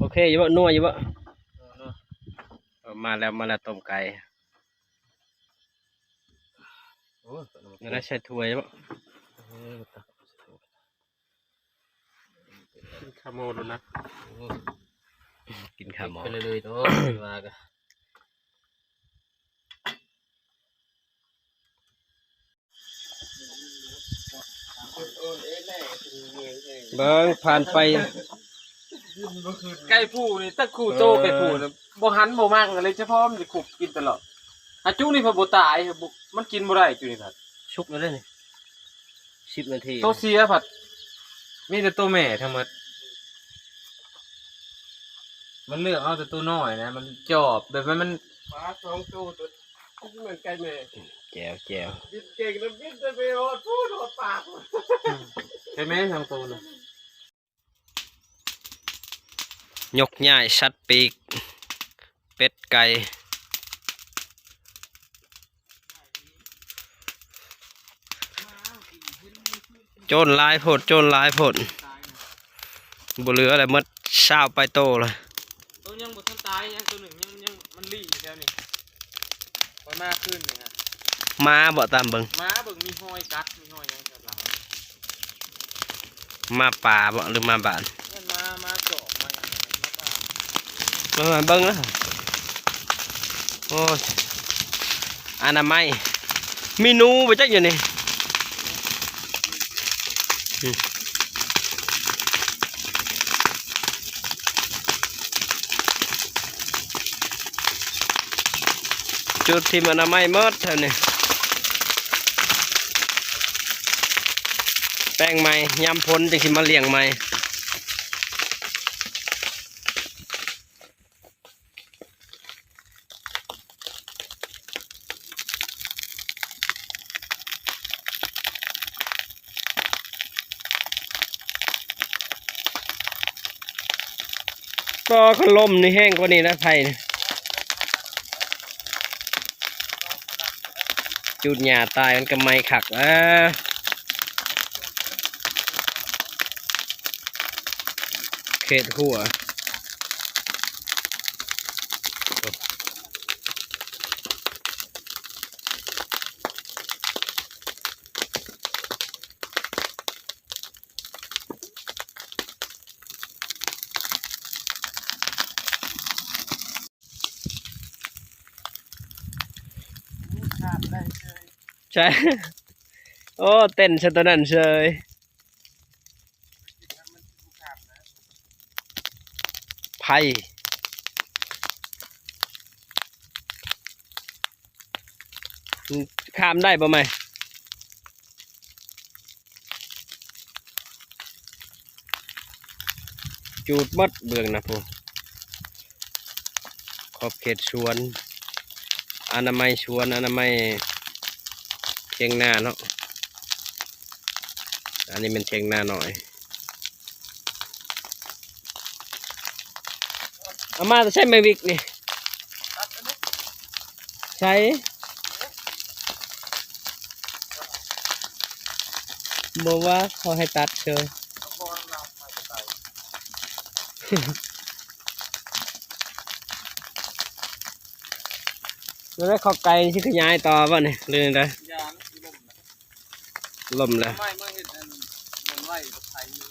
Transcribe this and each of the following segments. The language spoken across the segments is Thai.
โอเคอยู่บ่นัวอยู่บ่เออมาแล้วมาแล้วต้มไก่โอ้ยนั่นนะใส่ถ้วยบ่ขโมยแล้วนะกินข้าวหมอไปเลยเลยโอ้ยว่ากันเบิ่งผ่านไป ไก่ผู้นี่ตะคู่โตไก่ผู้นี่บ่หันบ่มากเลยเฉพาะมันสิขุบกินตลอดอาจุนี่พอบ่ตายครับบ่มันกินบ่ได้จุนี่ครับชุกแล้วเด้อนี่สิบนาทีโตเสียผัดมีแต่ตัวแม่ทั้งหมดมันเลือกเอาแต่ตัวน้อยนะ มันจอบแบบว่ามันปลาสองตัวตัวเหมือนไก่แม่แจ๋วแจ๋วบินเก่งแล้วบินจะไปโอดพูดโอดปากใช่ไหมทางตัวน่ะ ยกย่ายชัดปีก เป็ดไก่โจรหลายโพดโจรหลายโพดบ่เหลืออะไรหมดเช้าไปโตเลยตัวยังบ่ทันตายยังตัวหนึ่งยังยังมันลี่อยู่แล้วนี่ไปมากขึ้นนี่ฮะมาบ่ตามเบิงม้าเบิ่งมีห้อยกัดมีห้อยหยังกับหลังมาป่าบ่หรือมาบ้าน เงินมามาเจาะมาอย่างไรมาป่า มาเบิงแล้วโอ้ยอนามัยมีนูไปจักอยู่นี่จุดที่มันอนามัยหมดเท่านี้แป้งใหม่ยำพ้นจังสิมาเลี้ยงใหม่ ก็ขลมนี่แห้งกว่านี้นะไผ่จุดหญ้าตายมันก็ไม่ขักอ่าเขตหัว ใช่ โอ้ เต้นชะตวนั้นเชยไผ่ข้ามได้ปะไหมจูดหมดเบืองนะพูขอบเขตสวน อนามัยสวน อนามัย เทียงหน้าเนาะอันนี้เป็นเทียงหน้าหน่อยเอามาใช้ไมวิกนี่ใช้บอกว่าเขาให้ตัดเชยแล้วได้ขอบไก่ที่ขยายต่อป่ะเนี่ยเรื่องอะไร ลมล่มแล้วไม่เมื่อเห็นอันเหมือนไว้กับไทยอยู่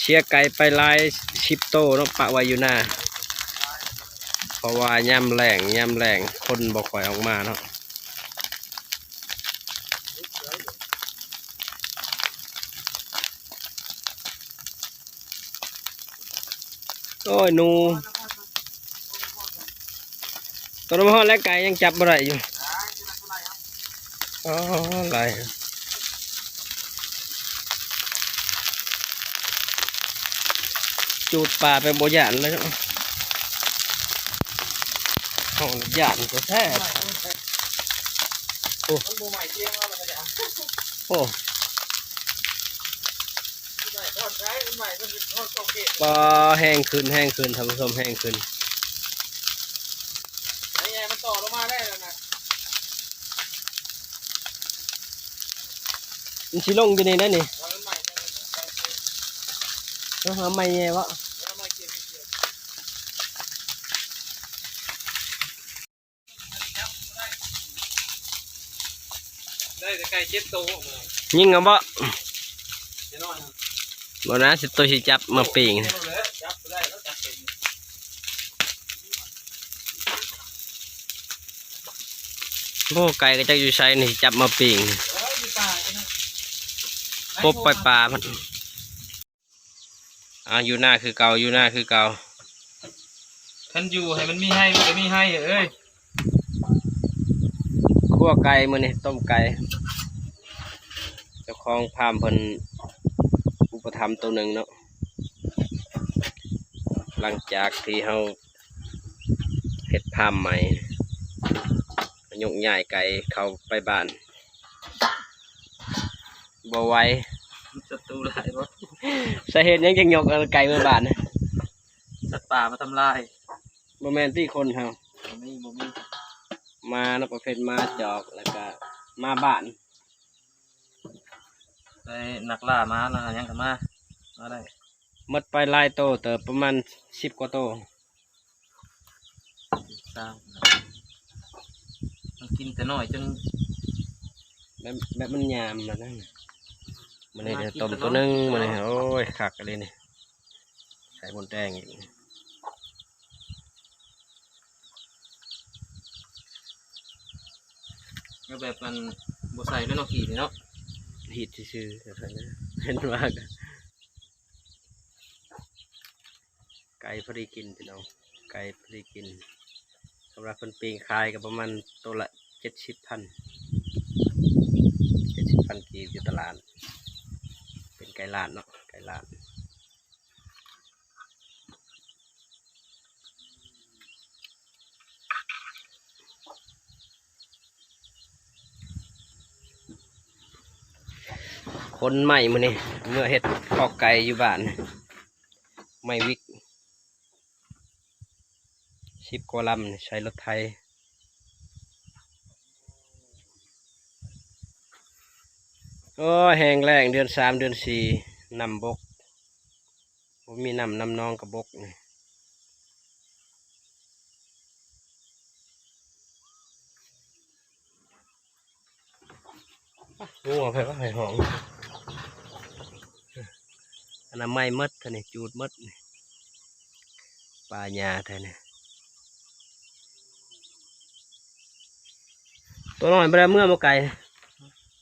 เชียร์ไก่ไปลายชิปโตเนาะปะไว้อยู่หน้าเพราะว่าย่ำแรงย่ำแรงคนบอกคอยออกมาเนาะโอ้ยหนูตัวน้ำห้อนและไก่ยังจับบ่ได้อยู่อ๋ออะไร จูดป่าไปบ่หยานเลยเนาะห้องหยานก็แท้มันบ่ใหม่เที่ยงว่ามันจะโอ้ใหม่ทอดใช้มันใหม่มันเป็นทอดโอเคปลาแห้งขึ้นแห้งขึ้นท่านผู้ชมแห้งขึ้นไอ้ไงมันต่อลงมาได้แล้วนะมันชิลงอยู่นี่นะนี่ว่ามันใหม่ได้แล้วนะต้องหาไม่แย่วะ แล้วมัน ได้แต่ไก่เจ็ดตัวยิงเอาบ่เดี๋ยวน้อยบ่นะสิตัวสิจับมาปิ้งจับได้แล้วจับเป็นโอ้ไก่ก็จักอยู่ไสนี่จับมาปิ้งเอออยู่ป่าใช่ไหมปบปล่อยปลามันอ่าอยู่หน้าคือเก่าอยู่หน้าคือเก่าท่านอยู่ให้มันมีให้มันก็มีให้เอ้ยคั่วไก่มื้อนี้ต้มไก่เจ้า ของฟาร์มเพิ่นอุปถัมภ์ตัวหนึงเนาะหลังจากที่เฮาเฮ็ดฟาร์มใหม่ยกย้ายไก่เข้าไปบ้านบ่ไหวศัตรูหลายบ่สาเหตุหยังจังยกเอาไก่มาบ้านนะสัตว์ป่ามาทำลายบ่แม่นที่คนเฮาบ่มีบ่มีมาเนาะประเภทมาจอกแล้วก็มาบ้าน ได้นักล่ามาแล้วยังกันมามาได้หมดไปหลายโตเติบประมาณสิบกว่าโตสร้างมันกินแต่น้อยจนแบบแบบมันยามแล้วนั่นน่ะมันเลยมากิจะนต้มแต่ตัวหน้นึอยงมันเลยโอ้ยคักอะไรนี่ใส่บนแดงอีกก็แบบมันบ่ใส่แล้วเนาะขี่นี่เนาะ หิดซื่อๆเท่านั้นเห็นว่าไก่พอดีกินพี่น้องไก่พอดีกินสำหรับคนปีงคายก็ประมาณตัวละเจ็ดสิบพันเจ็ดสิบพันกีบอยู่ตลาด เป็นไก่ลาดเนาะไก่ลาด คนใหม่มือนี่เมื่อเฮ็ดคอกไก่อยู่บ้านไม่วิกสิบกวลำนี่ใช้รถไทย โอ้แห้งแรงเดือนสามเดือนสี่นำบกผมมีนำนำน้องกับบกนี่งัวไปว่าไผ่หอง นนั้นไม่มดท่านี่จูดมดนี่ปลาหญ้าท่านี่ตัวหน้อยไปแล้วเมื่อมาไก่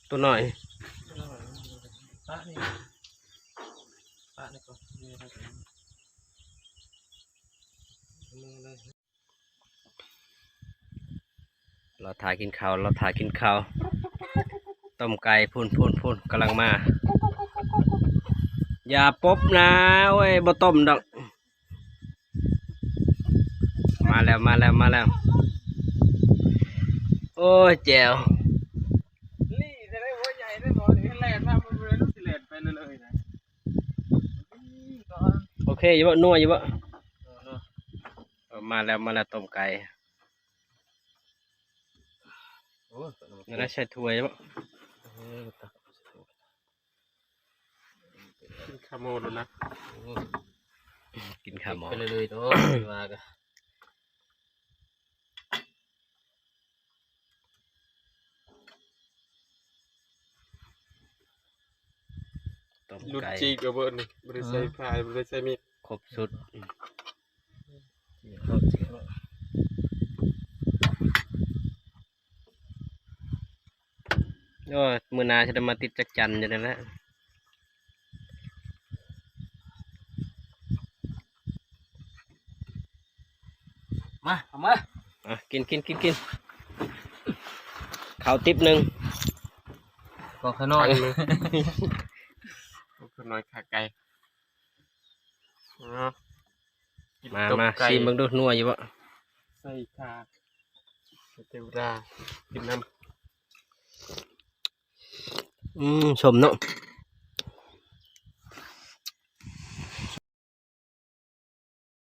ตัวน้อยปะนี่ปะนี่ก่อนนี่ครับเราถ่ายกินข้าวเราถ่ายกินข้าวต้มไก่พูนพูนพูนกำลังมา อย่าปบนะเว้ยบ่ต้มดอก มาแล้วมาแล้วมาแล้ว โอ้ยแจวลี่จะได้หัวใหญ่ได้บ่นี่แล่นมามันเลยสิแล่นไปเลยๆนะนี่ก่อนโอเคอยู่บ่นัวอยู่บ่เออเนาะเออมาแล้วมาแล้วต้มไก่โอ้ยนี่นะใช้ถ้วยอยู่บ่เออตั กกินขโมยแล้วนะกินข้าวหมอไปเลยๆเนาะว่ากันต้มลุดไก่จีกับเบิร์นี่บริใส่พายบริใส่มีดครบสุดเอาจริงเนาะโอ้ยมือหนาจะได้มาติดจักจันอยู่นั่นแหละ มาเอามาอะกินกินกินกินข้าวติ๊บหนึ่งก็ข้างนอกคนน้อยขาไก่เอากินมาต้มมาไก่ชิมเบิ่งดูนัวอยู่บ่ใส่ขาเทวดากินน้อืมชมเนาะำ